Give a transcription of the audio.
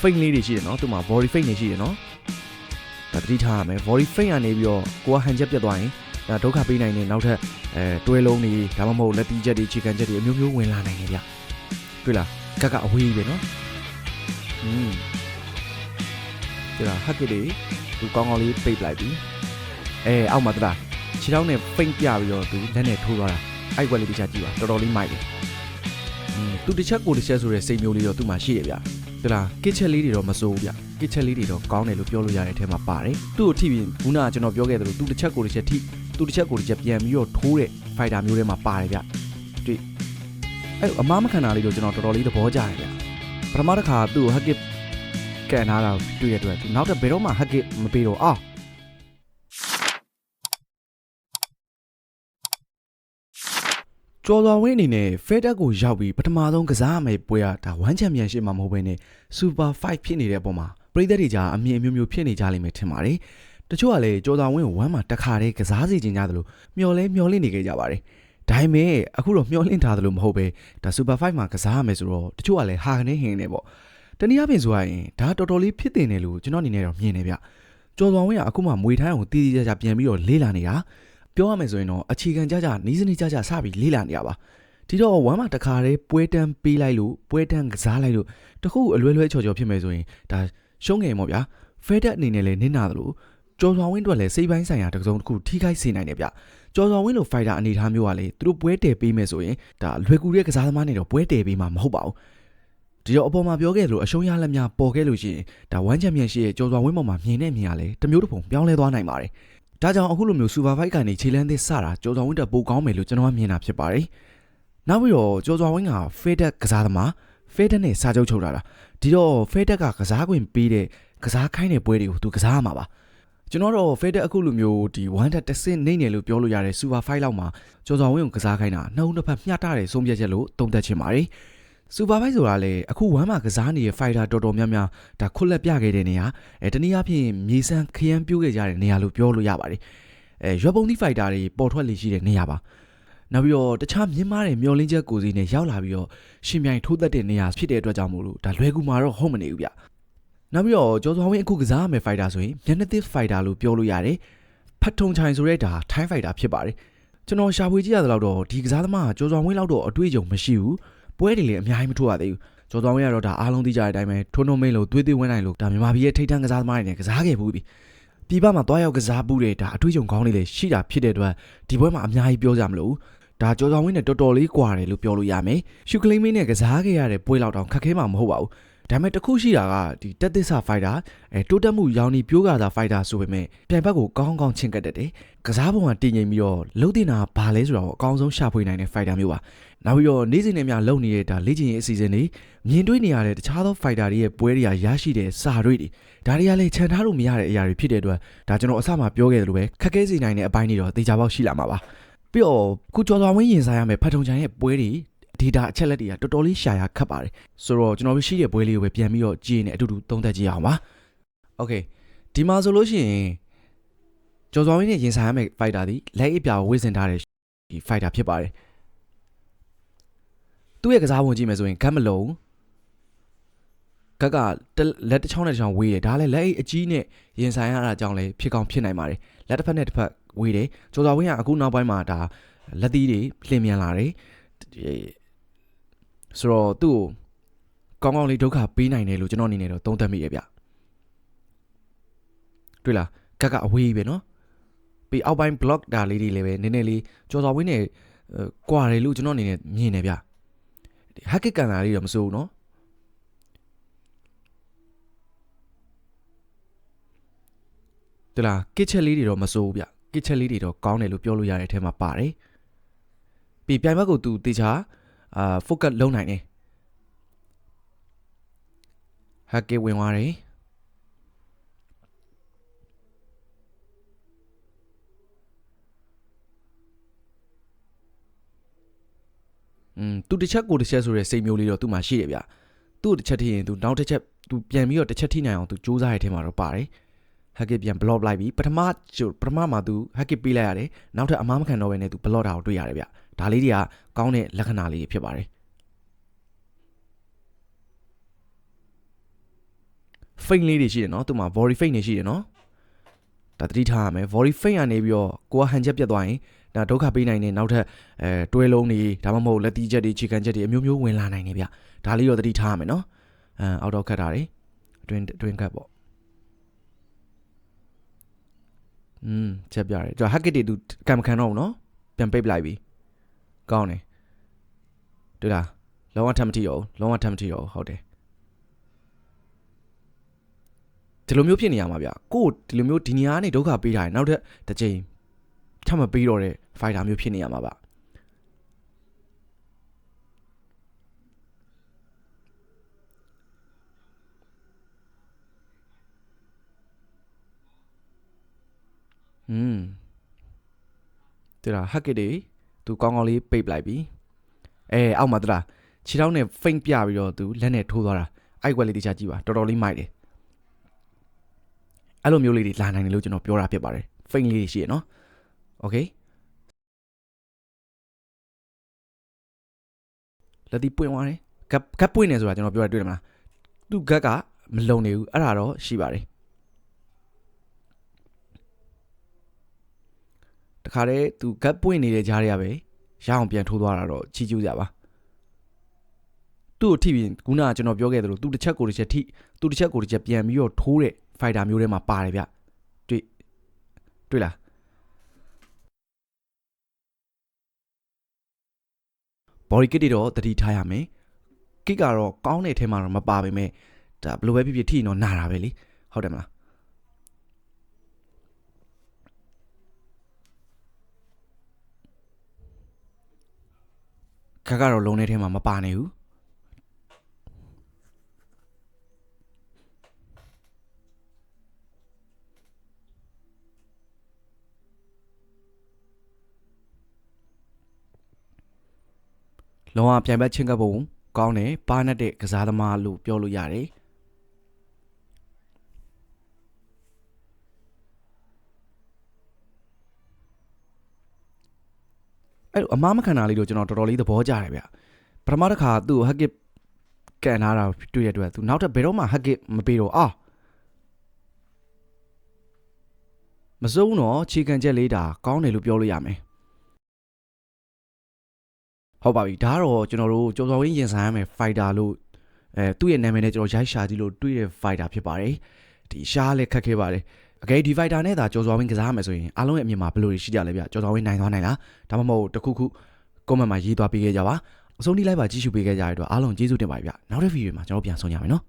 fake လေးတွေရှိတယ်နော်သူမှာ body fake တွေရှိတယ်နော်ဒါသတိထားရမယ် body fake ကနေပြီးတော့ကိုကဟန်ချက်ပြတ်သွားရင်ဒါဒုက္ခပေးနိုင်တဲ့နောက်ထပ်အဲတွဲလုံးတွေဒါမှမဟုတ်လက်တီချက်တွေခြေခံချက်တွေအမျိုးမျိုးဝင်လာနိုင်တယ်ဗျတွေ့လားကက်ကအဝေးပဲနော်ဟွန်းတွေ့လားဟက်ကလေးသူကောင်းကောင်းလေးပိတ်လိုက်ပြီအဲအောက်မှာတလားခြေထောက်နဲ့ပိတ်ပြပြီးတော့သူလက်နဲ့ထိုးသွားတာအဲ့ကွက်လေးတစ်ချက်ကြည့်ပါတော်တော်လေးမိုက်တယ်သူတစ်ချက်ကိုတစ်ချက်ဆိုတဲ့စိတ်မျိုးလေးတော့သူ့မှာရှိရဗျာ တွေ့လားကစ်ချက်လေးတွေတော့မစိုးဘူးဗျကစ်ချက်လေးတွေတော့ကောင်းတယ်လို့ပြောလို့ရတဲ့အထက်မှာပါတယ်သူ့ကိုထိပြီးခုနကကျွန်တော်ပြောခဲ့သလိုသူတစ်ချက်ကိုတစ်ချက်ထိသူတစ်ချက်ကိုတစ်ချက်ပြန်ပြီးတော့ထိုးတဲ့ fighter မျိုးတွေမှာပါတယ်ဗျတွေ့အဲ့အမားမခံတာလေးတော့ကျွန်တော်တော်တော်လေးသဘောကျတယ်ဗျပထမတစ်ခါသူ့ကို hack it ကန်ထားတာကိုတွေ့ရတဲ့အတွက်သူနောက်တော့ဘယ်တော့မှ hack it မပေးတော့အာ ကျော်တော်ဝင်းအနေနဲ့ FedEx ကိုရောက်ပြီးပထမဆုံးကစားရမယ့်ပွဲကဒါဝမ်းချန်ပီယံရှစ်မှာမဟုတ်ဘဲနဲ့ Super 5ဖြစ်နေတဲ့အပေါ်မှာပြည်သက်တွေကြားအမြင်အမျိုးမျိုးဖြစ်နေကြလိမ့်မယ်ထင်ပါတယ်။တချို့ကလည်းကျော်တော်ဝင်းကိုဝမ်းမှာတခါတည်းကစားစီခြင်းကြသလိုမျော်လဲမျော်လင့်နေကြကြပါတယ်။ဒါပေမဲ့အခုတော့မျော်လင့်ထားသလိုမဟုတ်ပဲဒါ Super 5မှာကစားရမယ်ဆိုတော့တချို့ကလည်းဟာကနေဟင်းနေပေါ့။တနည်းအားဖြင့်ဆိုရရင်ဒါတော်တော်လေးဖြစ်တင်တယ်လို့ကျွန်တော်အနေနဲ့တော့မြင်နေဗျ။ကျော်တော်ဝင်းကအခုမှမွေထိုင်းအောင်တည်တည်ကြကြပြန်ပြီးတော့လေးလာနေတာ ပြောရမယ်ဆိုရင်တော့အခြေခံကြကြနီးစနစ်ကြကြစပြီးလေးလာနေတာပါဒီတော့ဝမ်းမှာတခါတည်းပွဲတန်းပေးလိုက်လို့ပွဲတန်းကစားလိုက်လို့တခုအလွဲလွဲချော်ချော်ဖြစ်မယ်ဆိုရင်ဒါရှုံးငယ်ပေါ့ဗျာဖဲတက်အနေနဲ့လည်းနစ်နာသလိုကျော်စွာဝင်းအတွက်လည်းစိတ်ပိုင်းဆိုင်ရာတစ်စုံတစ်ခုထိခိုက်စေနိုင်တယ်ဗျကျော်စွာဝင်းလိုဖိုက်တာအနေထားမျိုးကလေသူတို့ပွဲတည်ပေးမယ်ဆိုရင်ဒါလွယ်ကူတဲ့ကစားသမားတွေတော့ပွဲတည်ပေးမှာမဟုတ်ပါဘူးဒီတော့အပေါ်မှာပြောခဲ့သလိုအရှုံးရလက်များပေါ်ခဲ့လို့ရှိရင်ဒါဝမ်းချန်ပီယံရှိရဲ့ကျော်စွာဝင်းပေါ်မှာမြင်နေမြင်ရလဲတမျိုးတစ်ပုံပြောင်းလဲသွားနိုင်ပါတယ် ဒါကြောင့်အခုလိုမျိုး Super Fight ကနေခြေလန်းသစ်စတာကျော်စွာဝင်းတက်ပိုကောင်းမယ်လို့ကျွန်တော်ကမြင်တာဖြစ်ပါတယ်နောက်ပြီးတော့ကျော်စွာဝင်းက Faded ကစားသမား Faded နဲ့စာချုပ်ချုပ်လာတာဒီတော့ Faded ကကစားခွင့်ပေးတဲ့ကစားခိုင်းတဲ့ပွဲတွေကိုသူကစားရမှာပါကျွန်တော်တော့ Faded အခုလိုမျိုးဒီ1တက်တစ်စင်းနေနေလို့ပြောလို့ရတဲ့ Super Fight လောက်မှာကျော်စွာဝင်းကိုကစားခိုင်းတာနှုတ်နှစ်ဖက်မျှတတဲ့ဆုံးဖြတ်ချက်လို့သုံးသပ်ချင်ပါတယ် စူပါဗိုက်ဆိုတာလေအခုဝမ်းမှာကစားနေတဲ့ fighter တော်တော်များများဒါခွက်လက်ပြခဲ့တဲ့နေရာအဲတနည်းအားဖြင့်မြေစမ်းခရမ်းပြိုးခဲ့ကြတဲ့နေရာလို့ပြောလို့ရပါတယ်အဲရွက်ပုံသီး fighter တွေပေါ်ထွက်လေရှိတဲ့နေရာပါနောက်ပြီးတော့တခြားမြင်းမားတဲ့မျောလင်းချက်ကိုစီနဲ့ရောက်လာပြီးတော့ရှင်မြိုင်ထိုးသက်တဲ့နေရာဖြစ်တဲ့အတွက်ကြောင့်မို့လို့ဒါလွယ်ကူမှာတော့ဟုတ်မနေဘူးဗျနောက်ပြီးတော့ကျော်စွာဝင်းအခုကစားရမယ့် fighter ဆိုရင်မျက်နှာသစ် fighter လို့ပြောလို့ရတယ်ဖတ်ထုံချိုင်ဆိုတဲ့ဒါထိုင်း fighter ဖြစ်ပါတယ်ကျွန်တော်ရှာဖွေကြည့်ရတဲ့လောက်တော့ဒီကစားသမားကကျော်စွာဝင်းလောက်တော့အတွေ့အကြုံမရှိဘူး ပွဲတွေလည်းအများကြီးမထိုးရသေးဘူးကျော်သွောင်းဝင်းကတော့ဒါအားလုံးသိကြတဲ့အတိုင်းပဲထိုးနှုံမိန်လို့သွေးသွေးဝင်းနိုင်လို့ဒါမြန်မာပြည်ရဲ့ထိတ်တန်းကစားသမားတွေနဲ့ကစားခဲ့ဘူးပြီပြည်ပမှာတွားရောက်ကစားဘူးတဲ့ဒါအတွေ့အကြုံကောင်းလေးတွေရှိတာဖြစ်တဲ့အတွက်ဒီပွဲမှာအများကြီးပြောကြမလို့ဒါကျော်သွောင်းဝင်းနဲ့တော်တော်လေးကွာတယ်လို့ပြောလို့ရမယ်ရှုကလိမင်းနဲ့ကစားခဲ့ရတဲ့ပွဲလောက်တောင်ခက်ခဲမှာမဟုတ်ပါဘူး ဒါပေမဲ့တခုရှိတာကဒီတက်သစ္စာဖိုက်တာအဲတိုးတက်မှုရောင်းနေပြိုးကစားဖိုက်တာဆိုပေမဲ့ပြိုင်ဘက်ကိုကောင်းကောင်းချင်းကတ်တတ်တယ်ကစားပုံကတည်ငြိမ်ပြီးတော့လှုပ်တင်တာဘာလဲဆိုတော့အကောင်းဆုံးရှာဖွေနိုင်တဲ့ဖိုက်တာမျိုးပါနောက်ပြီးတော့နေ့စဉ်နဲ့များလုပ်နေတဲ့ဒါလေ့ကျင့်ရေးအစီအစဉ်တွေမြင်တွေ့နေရတဲ့တခြားသော fighter တွေရဲ့ပွဲတွေကရရှိတဲ့စာတွေတွေဒါတွေကလည်းခြံထားလို့မရတဲ့အရာတွေဖြစ်တဲ့အတွက်ဒါကျွန်တော်အစမှပြောခဲ့သလိုပဲခက်ခဲစေနိုင်တဲ့အပိုင်းတွေတော့တေချာပေါက်ရှိလာမှာပါပြီးတော့ကုကျော်စွာဝင်းရင်ဆိုင်ရမယ်ဖတ်ထုံချန်ရဲ့ပွဲတွေ data အချက်လက်တွေကတော်တော်လေးရှာရခက်ပါတယ်ဆိုတော့ကျွန်တော်တို့ရှိတဲ့ပွဲလေးကိုပဲပြန်ပြီးတော့ကြည့်နေအတူတူသုံးသပ်ကြည့်အောင်ပါ okay ဒီမှာဆိုလို့ရှိရင်ကျော်စွာဝင်းနဲ့ရင်ဆိုင်ရမယ့် fighter ဒီလက်အိပ်ပြာကိုဝေ့စင်ထားတဲ့ဒီ fighter ဖြစ်ပါတယ်သူ့ရဲ့ကစားပုံကြည့်မယ်ဆိုရင်ဂတ်မလုံးဂတ်ကလက်တစ်ချောင်းနဲ့တစ်ချောင်းဝေးတယ်ဒါလည်းလက်အိပ်အကြီးနဲ့ရင်ဆိုင်ရတာကြောင့်လည်းဖြစ်ကောင်းဖြစ်နိုင်ပါတယ်လက်တစ်ဖက်နဲ့တစ်ဖက်ဝေးတယ်ကျော်စွာဝင်းကအခုနောက်ပိုင်းမှာဒါလက်သီးတွေလင်မြန်လာတယ် ဆိုတော့သူ့ကိုကောင်းကောင်းလေးဒုက္ခပေးနိုင်တယ်လို့ကျွန်တော်အနေနဲ့တော့သုံးသပ်မိရဗျတွေ့လားကက်ကအဝေးပဲနော်ပြီးအောက်ပိုင်း block ဒါလေးတွေလည်းပဲနည်းနည်းလေးကြော်စာဝင်းနဲ့ကွာတယ်လို့ကျွန်တော်အနေနဲ့မြင်တယ်ဗျဟက်ကစ်ကန်တာလေးတော့မစိုးဘူးနော်တလားကစ်ချက်လေးတွေတော့မစိုးဘူးဗျကစ်ချက်လေးတွေတော့ကောင်းတယ်လို့ပြောလို့ရတဲ့အထဲမှာပါတယ်ပြီးပြိုင်ဘက်ကိုသူတေချာ အာ focus လုံးနိုင်တယ်ဟက်ကဝင်သွားတယ်อืมသူတစ်ချက်ကိုတစ်ချက်ဆိုတဲ့စိတ်မျိုးလေးတော့သူ့မှာရှိတယ်ဗျသူ့တစ်ချက်ထိရင်သူနောက်တစ်ချက်သူပြန်ပြီးတော့တစ်ချက်ထိနိုင်အောင်သူစူးစမ်းရတဲ့ထဲမှာတော့ပါတယ်ဟက်ကပြန် block လိုက်ပြီးပထမပထမမှာသူဟက်ကပေးလိုက်ရတယ်နောက်ထပ်အမားမခံတော့ဘဲနဲ့သူ block တာကိုတွေ့ရတယ်ဗျ ဒါလေးတွေကကောင်းတဲ့လက္ခဏာလေးဖြစ်ပါတယ် faint လေးတွေရှိတယ်နော်သူမှာ body faint တွေရှိတယ်နော်ဒါသတိထားရမယ် body faint ကနေပြီးတော့ကိုကဟန်ချက်ပြတ်သွားရင်ဒါဒုက္ခပေးနိုင်တဲ့နောက်ထပ်အဲတွဲလုံးတွေဒါမှမဟုတ်လက်တီးချက်တွေခြေခံချက်တွေအမျိုးမျိုးဝင်လာနိုင်နေဗျဒါလေးတော့သတိထားရမယ်နော်အဲအောက်တော့ခတ်တာတွေအတွင်းအတွင်းခတ်ပေါ့อืมချက်ပြတယ်ကျွန်တော် hacket တွေသူကံမခံတော့ဘူးနော်ပြန်ပိတ်ပလိုက်ပြီ ကောင်းတယ်တွေ့လားလုံးဝထပ်မထီတော့ဘူးလုံးဝထပ်မထီတော့ဘူးဟုတ်တယ်ဒီလိုမျိုးဖြစ်နေရမှာဗျကို့ဒီလိုမျိုးဒီနေရာကနေဒုက္ခပေးတာရင်နောက်ထပ်တစ်ချိန်ထပ်မပေးတော့တဲ့ fighter မျိုးဖြစ်နေရမှာဗျอืมတဲ့လား hack တွေ သူကောင်းကောင်းလေးပိတ်ပလိုက်ပြီအဲအောက်မှာတဲ့လားခြေထောက်နဲ့ faint ပြပြီးတော့သူလက်နဲ့ထိုးသွားတာအိုက်ကွက်လေးတခြားကြည့်ပါတော်တော်လေးမိုက်တယ်အဲ့လိုမျိုးလေးတွေလာနိုင်တယ်လို့ကျွန်တော်ပြောတာဖြစ်ပါတယ် faint လေးတွေရှိရနော် okay လက်တီပွင့်သွားတယ်ဂတ်ဂတ်ပွင့်နေဆိုတာကျွန်တော်ပြောရတွေ့တယ်မလားသူဂတ်ကမလုံနေဘူးအဲ့ဒါတော့ရှိပါတယ် တခါတည်းသူဂတ်ပွင့်နေတဲ့ကြားတွေကပဲရအောင်ပြန်ထိုးသွားတာတော့ချီးကျူးကြပါသူ့ကိုထိပြီးခုနကကျွန်တော်ပြောခဲ့သလိုသူတစ်ချက်ကိုတစ်ချက်ထိသူတစ်ချက်ကိုတစ်ချက်ပြန်ပြီးတော့ထိုးတဲ့ fighter မျိုးထဲမှာပါတယ်ဗျတွေ့တွေ့လားဘော်ဒီကစ်တွေတော့တတိထားရမယ်ကစ်ကတော့ကောင်းတဲ့ထဲမှာတော့မပါပါပဲဒါဘယ်လိုပဲဖြစ်ဖြစ်ထိရင်တော့နာတာပဲလीဟုတ်တယ်မလား ခက်ကတော့လုံးတဲ့ထဲမှာမပါနေဘူးလောကပြိုင်ဘက်ချင်းကပ်ပုံကောင်းတယ်ပါနဲ့တဲ့ကစားသမားလို့ပြောလို့ရတယ် အဲ့လိုအမားမခံတာလေးတော့ကျွန်တော်တော်တော်လေးသဘောကျတယ်ဗျပထမတစ်ခါသူ့ကိုဟက်ကစ်ကန်ထားတာတွေ့ရတဲ့အတွက်သူနောက်ထပ်ဘယ်တော့မှဟက်ကစ်မပေးတော့အာမစိုးတော့ခြေကန်ချက်လေးဒါကောင်းတယ်လို့ပြောလို့ရမယ်ဟုတ်ပါပြီဒါကတော့ကျွန်တော်တို့ကြော်စော်ဝင်းရင်ဆိုင်ရမယ် fighter လို့အဲသူ့ရဲ့နာမည်နဲ့ကျွန်တော်ရိုက်ရှာကြည့်လို့တွေ့တဲ့ fighter ဖြစ်ပါတယ်ဒီရှားလည်းခက်ခဲပါတယ် အကယ်ဒီ fighter နဲ့သာကြော်စော်ဝင်းကစားရမယ်ဆိုရင်အားလုံးရဲ့အမြင်မှာဘယ်လိုတွေရှိကြလဲဗျကြော်စော်ဝင်းနိုင်သွားနိုင်လားဒါမှမဟုတ်တစ်ခုခု comment မှာရေးသွားပေးခဲ့ကြပါအဆုံးထိလိုက်ပါကြည့်ရှုပေးခဲ့ကြရတဲ့အတွက်အားလုံးကျေးဇူးတင်ပါတယ်ဗျနောက်တဲ့ဗီဒီယိုမှာကျွန်တော်ပြန်ဆုံကြမယ်နော်